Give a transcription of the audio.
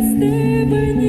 без тебе.